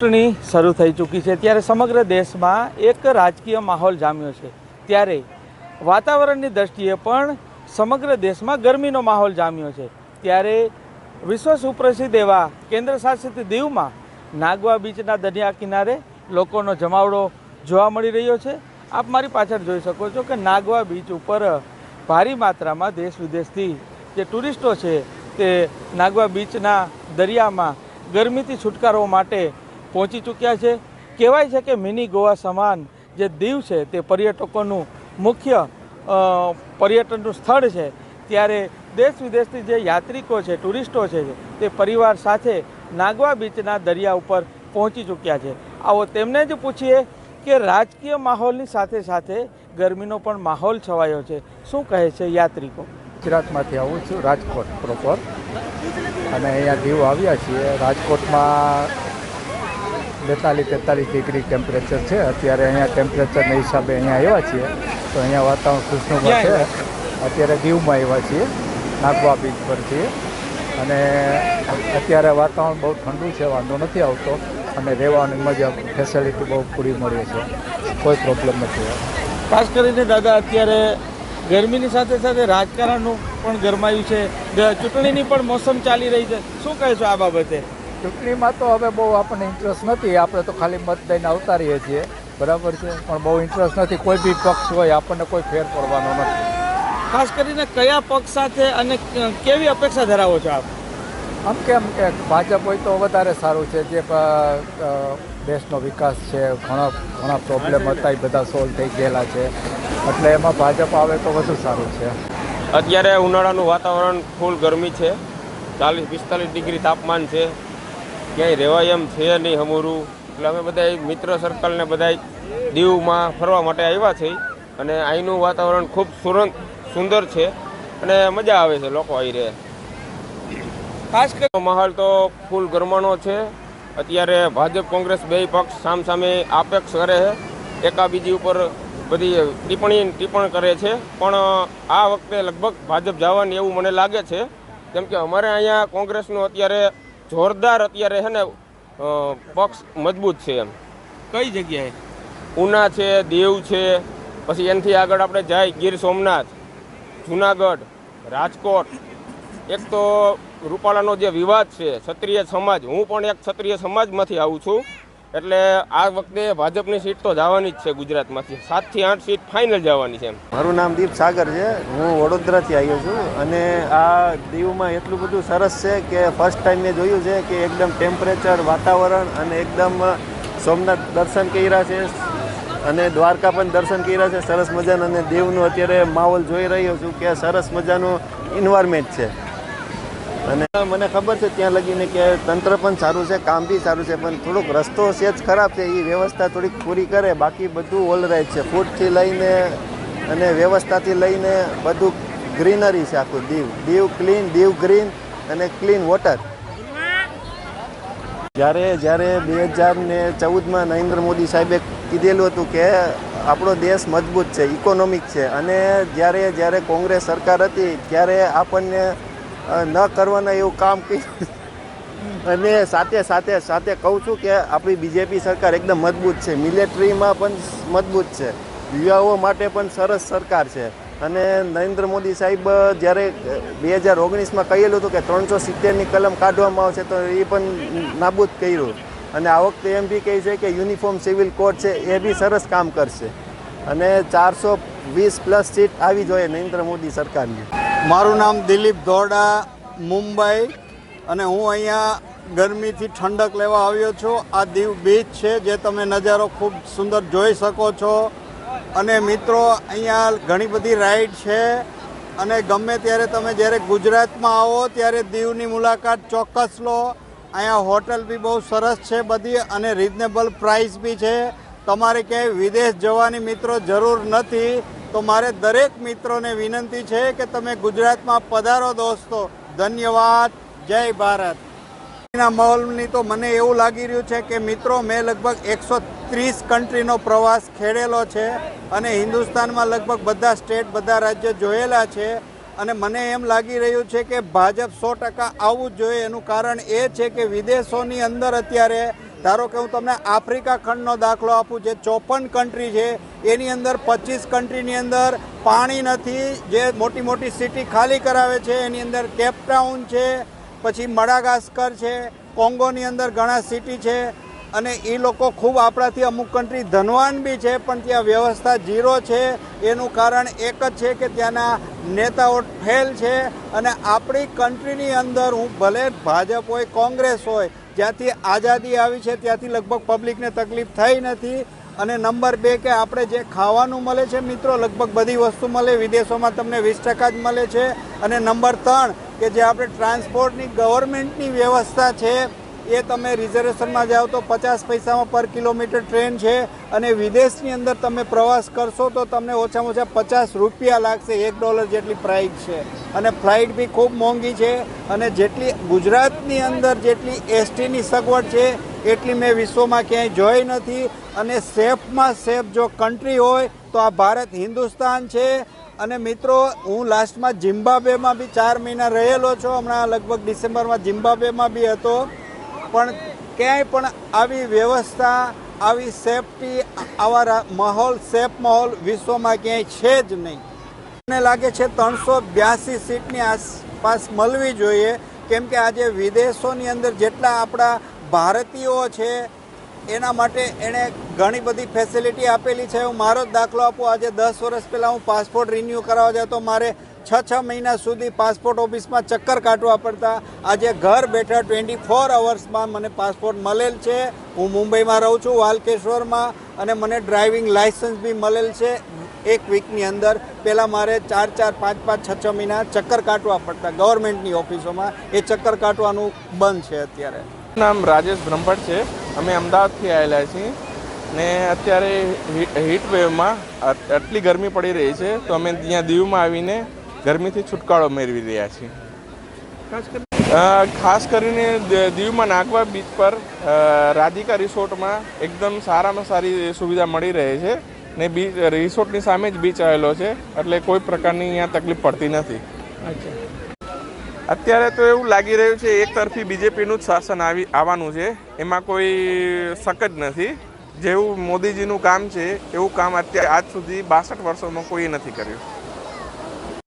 ચૂંટણી શરૂ થઈ ચૂકી છે. ત્યારે સમગ્ર દેશમાં એક રાજકીય માહોલ જામ્યો છે. ત્યારે વાતાવરણની દ્રષ્ટિએ પણ સમગ્ર દેશમાં ગરમીનો માહોલ જામ્યો છે. ત્યારે વિશ્વ સુપ્રસિદ્ધ એવા કેન્દ્ર શાસિત દીવમાં નાગવા બીચના દરિયા કિનારે લોકોનો જમાવડો જોવા મળી રહ્યો છે. આપ મારી પાછળ જોઈ શકો છો કે નાગવા બીચ ઉપર ભારી માત્રામાં દેશ વિદેશથી જે ટુરિસ્ટો છે તે નાગવા બીચના દરિયામાં ગરમીથી છુટકારો માટે પહોંચી ચૂક્યા છે. કહેવાય છે કે મિની ગોવા સમાન જે દીવ છે તે પર્યટકોનું મુખ્ય પર્યટનનું સ્થળ છે. ત્યારે દેશ વિદેશથી જે યાત્રિકો છે, ટુરિસ્ટો છે, તે પરિવાર સાથે નાગવા બીચના દરિયા ઉપર પહોંચી ચૂક્યા છે. આવો તેમને જ પૂછીએ કે રાજકીય માહોલની સાથે સાથે ગરમીનો પણ માહોલ છવાયો છે. શું કહે છે યાત્રિકો? ગુજરાતમાંથી આવું છું, રાજકોટ પ્રોપર અને અહીંયા દીવ આવ્યા છીએ. રાજકોટમાં બેતાલીસ તેતાલીસ ડિગ્રી ટેમ્પરેચર છે. અત્યારે અહીંયા ટેમ્પરેચરના હિસાબે અહીંયા આવ્યા છીએ. તો અહીંયા વાતાવરણ ખુશનુમા છે. અત્યારે દીવમાં આવ્યા છીએ. નાગવા બીચ પર છીએ. અને અત્યારે વાતાવરણ બહુ ઠંડુ છે વાંધો નથી આવતો. અને રહેવાની મજા ફેસિલિટી બહુ પૂરી મળે છે. કોઈ પ્રોબ્લેમ નથી ખાસ કરીને દાદા અત્યારે ગરમીની સાથે સાથે રાજકારણનું પણ ગરમાયું છે. ચૂંટણીની પણ મોસમ ચાલી રહી છે. શું કહેશો આ બાબતે? ચૂંટણીમાં તો હવે બહુ આપણને ઇન્ટરેસ્ટ નથી. આપણે તો ખાલી મત દઈને આવતા રહીએ છીએ. બરાબર છે? પણ બહુ ઇન્ટરેસ્ટ નથી. કોઈ બી પક્ષ હોય આપણને કોઈ ફેર પડવાનો નથી. ખાસ કરીને કયા પક્ષ સાથે અને કેવી અપેક્ષા ધરાવો છો આપ? આમ કેમ કે ભાજપ હોય તો વધારે સારું છે. જે દેશનો વિકાસ છે ઘણા ઘણા પ્રોબ્લેમ હતા એ બધા સોલ્વ થઈ ગયેલા છે. એટલે એમાં ભાજપ આવે તો વધુ સારું છે. અત્યારે ઉનાળાનું વાતાવરણ ફૂલ ગરમી છે. ચાલીસ પિસ્તાલીસ ડિગ્રી તાપમાન છે. ક્યાંય રહેવાય એમ છે નહીં હમુરું. એટલે અમે બધા મિત્ર સર્કલને બધા દીવમાં ફરવા માટે આવ્યા છે અને અહીંનું વાતાવરણ ખૂબ સુરંત સુંદર છે અને મજા આવે છે લોકો અહીં રહે. ખાસ કરી માહોલ તો ફૂલ ગરમાનો છે. અત્યારે ભાજપ કોંગ્રેસ બે પક્ષ સામ સામે આપેક્ષ કરે છે. એકાબીજી ઉપર બધી ટિપ્પણી ટિપ્પણ કરે છે. પણ આ વખતે લગભગ ભાજપ જવાની એવું મને લાગે છે. કેમ કે અમારે અહીંયા કોંગ્રેસનું અત્યારે જોરદાર અત્યારે છે ને પક્ષ મજબૂત છે એમ. કઈ જગ્યાએ? ઉના છે દેવ છે પછી એનાથી આગળ આપણે જાય ગીર સોમનાથ જુનાગઢ રાજકોટ. એક તો રૂપાલાનો જે વિવાદ છે ક્ષત્રિય સમાજ હું પણ એક ક્ષત્રિય સમાજમાંથી આવું છું. એટલે આ વખતે ભાજપની સીટ તો જવાની જ છે ગુજરાતમાંથી. સાતથી આઠ સીટ ફાઇનલ જવાની છે મારું નામ દીપ સાગર છે. હું વડોદરાથી આવ્યો છું અને આ દીવમાં એટલું બધું સરસ છે કે ફર્સ્ટ ટાઈમ મેં જોયું છે કે એકદમ ટેમ્પરેચર વાતાવરણ અને એકદમ સોમનાથ દર્શન કર્યા છે. અને દ્વારકા પણ દર્શન કર્યા છે. સરસ મજાનું અને દેવનું અત્યારે માહોલ જોઈ રહ્યો છું કે સરસ મજાનું ઇન્વાયરમેન્ટ છે. અને મને ખબર છે ત્યાં લગીને કે તંત્ર પણ સારું છે, કામ બી સારું છે, પણ થોડોક રસ્તો છે જ ખરાબ છે. એ વ્યવસ્થા થોડીક પૂરી કરે, બાકી બધું ઓલરાઈટ છે. ફૂડથી લઈને અને વ્યવસ્થાથી લઈને બધું ગ્રીનરી છે આખું દીવ. દીવ ક્લીન, દીવ ગ્રીન અને ક્લીન વોટર. જ્યારે જ્યારે બે હજાર ને ચૌદમાં નરેન્દ્ર મોદી સાહેબે કીધેલું હતું કે આપણો દેશ મજબૂત છે, ઇકોનોમિક છે. અને જ્યારે જ્યારે કોંગ્રેસ સરકાર હતી, ત્યારે આપણને ન કરવાના એવું કામ કર્યું. અને સાથે સાથે સાથે કહું છું કે આપણી બીજેપી સરકાર એકદમ મજબૂત છે. મિલિટરીમાં પણ મજબૂત છે. યુવાઓ માટે પણ સરસ સરકાર છે. અને નરેન્દ્ર મોદી સાહેબ જ્યારે બે હજાર ઓગણીસમાં કહેલું હતું કે ત્રણસો સિત્તેરની કલમ કાઢવામાં આવશે તો એ પણ નાબૂદ કર્યું. અને આ વખતે એમ બી કહે છે કે યુનિફોર્મ સિવિલ કોડ છે, એ બી સરસ કામ કરશે. અને ચારસો વીસ પ્લસ સીટ આવી જોઈએ નરેન્દ્ર મોદી સરકારની. મારું નામ દિલીપ ધોડા મુંબઈ, અને હું અહીંયા ગરમીથી ઠંડક લેવા આવ્યો છું. આ દીવ બીચ છે જે તમે નજારો ખૂબ સુંદર જોઈ શકો છો. અને મિત્રો, અહીંયા ઘણી બધી રાઈડ છે. અને ગમે ત્યારે તમે જ્યારે ગુજરાતમાં આવો, ત્યારે દીવની મુલાકાત ચોક્કસ લો. અહીંયા હોટલ બી બહુ સરસ છે બધી અને રિઝનેબલ પ્રાઇસ બી છે. તમારે ક્યાંય વિદેશ જવાની મિત્રો જરૂર નથી. તો મારે દરેક મિત્રોને વિનંતી છે કે તમે ગુજરાતમાં પધારો દોસ્તો. ધન્યવાદ. જય ભારત. ના માહોલની તો મને એવું લાગી રહ્યું છે કે મિત્રો, મેં લગભગ એકસો ત્રીસ કન્ટ્રીનો પ્રવાસ ખેડેલો છે અને હિન્દુસ્તાનમાં લગભગ બધા સ્ટેટ, બધા રાજ્ય જોયેલા છે. અને મને એમ લાગી રહ્યું છે કે ભાજપ સો ટકા આવવું જ જોઈએ. એનું કારણ એ છે કે વિદેશોની અંદર અત્યારે, ધારો કે હું તમને આફ્રિકા ખંડનો દાખલો આપું, જે ચોપન કન્ટ્રી છે, એની અંદર પચીસ કન્ટ્રીની અંદર પાણી નથી, જે મોટી મોટી સિટી ખાલી કરાવે છે, એની અંદર કેપટાઉન છે, પછી મડાગાસ્કર છે, કોંગોની અંદર ઘણા સિટી છે અને એ લોકો ખૂબ આપણાથી અમુક કન્ટ્રી ધનવાન બી છે, પણ ત્યાં વ્યવસ્થા ઝીરો છે. એનું કારણ એક જ છે કે ત્યાંના નેતાઓ ફેલ છે અને આપણી કન્ટ્રીની અંદર હું ભલે ભાજપ હોય, કોંગ્રેસ હોય, જ્યાંથી આઝાદી આવી છે, ત્યાંથી લગભગ પબ્લિકને તકલીફ થઈ નથી. અને નંબર બે કે આપણે જે ખાવાનું મળે છે, મિત્રો, લગભગ બધી વસ્તુ મળે, વિદેશોમાં તમને વીસ ટકા જ મળે છે. અને નંબર ત્રણ કે જે આપણે ટ્રાન્સપોર્ટની ગવર્મેન્ટની વ્યવસ્થા છે એ તમે રિઝર્વેશનમાં જાઓ તો પચાસ પૈસામાં પર કિલોમીટર ટ્રેન છે અને વિદેશની અંદર તમે પ્રવાસ કરશો તો તમને ઓછામાં ઓછા પચાસ રૂપિયા લાગશે, એક ડોલર જેટલી પ્રાઇસ છે. અને ફ્લાઇટ બી ખૂબ મોંઘી છે અને જેટલી ગુજરાતની અંદર જેટલી એસટીની સગવડ છે, એટલી મેં વિશ્વમાં ક્યાંય જોઈ નથી. અને સેફમાં સેફ જો કન્ટ્રી હોય તો આ ભારત હિન્દુસ્તાન છે. અને મિત્રો, હું લાસ્ટમાં જિમ્બાબ્વેમાં બી ચાર મહિના રહેલો છું. હમણાં લગભગ ડિસેમ્બરમાં જિમ્બાબ્વેમાં બી હતો. પણ ક્યાંય પણ આવી વ્યવસ્થા, આવી સેફટી આવા માહોલ સેફ માહોલ વિશ્વમાં ક્યાંય છે જ નહીં. મને લાગે છે ત્રણસો બ્યાસી સીટની આસપાસ મળવી જોઈએ, કેમ કે આજે વિદેશોની અંદર જેટલા આપણા ભારતીયો છે, એના માટે એણે ઘણી બધી ફેસિલિટી આપેલી છે. હું મારો જ દાખલો આપું. આજે દસ વર્ષ પહેલાં હું પાસપોર્ટ રિન્યૂ કરાવવા જતો મારે છ છ મહિના સુધી પાસપોર્ટ ઓફિસમાં ચક્કર કાઢવા પડતા આજે ઘર બેઠા ટ્વેન્ટી ફોર અવર્સમાં મને પાસપોર્ટ મળેલ છે. હું મુંબઈમાં રહું છું, વાલકેશ્વરમાં, અને મને ડ્રાઇવિંગ લાઇસન્સ બી મળેલ છે. એક વીકની અંદર પહેલાં મારે ચાર ચાર, પાંચ પાંચ, છ છ મહિના ચક્કર કાઢવા પડતા ગવર્મેન્ટની ઓફિસોમાં. એ ચક્કર કાઢવાનું બંધ છે અત્યારે. નામ રાજેશ બ્રહ્મભટ્ટ છે. અમે અમદાવાદથી આવેલા છીએ. ને અત્યારે હીટ વેવમાં આટલી ગરમી પડી રહી છે. તો અમે ત્યાં દીવમાં આવીને ગરમીથી છુટકારો મેળવી રહ્યા છીએ. ખાસ કરીને દીવમાં નાગવા બીચ પર રાધિકા રિસોર્ટમાં એકદમ સારામાં સારી સુવિધા મળી રહે છે ને બીચ રિસોર્ટની સામે જ બીચ આવેલો છે એટલે કોઈ પ્રકારની અહીંયા તકલીફ પડતી નથી. અત્યારે તો એવું લાગી રહ્યું છે એક તરફી બીજેપીનું જ શાસન આવી આવવાનું છે એમાં કોઈ શક જ નથી. જેવું મોદીજીનું કામ છે એવું કામ અત્યારે આજ સુધી બાસઠ વર્ષોમાં કોઈએ નથી કર્યું.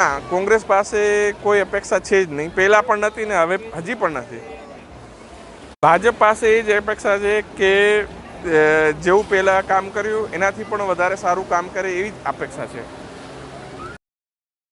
હા, કોંગ્રેસ પાસે કોઈ અપેક્ષા છે જ નહીં. પહેલાં પણ નથી ને હવે હજી પણ નથી. ભાજપ પાસે એ જ અપેક્ષા છે કે જેવું પહેલાં કામ કર્યું, એનાથી પણ વધારે સારું કામ કરે એવી જ અપેક્ષા છે.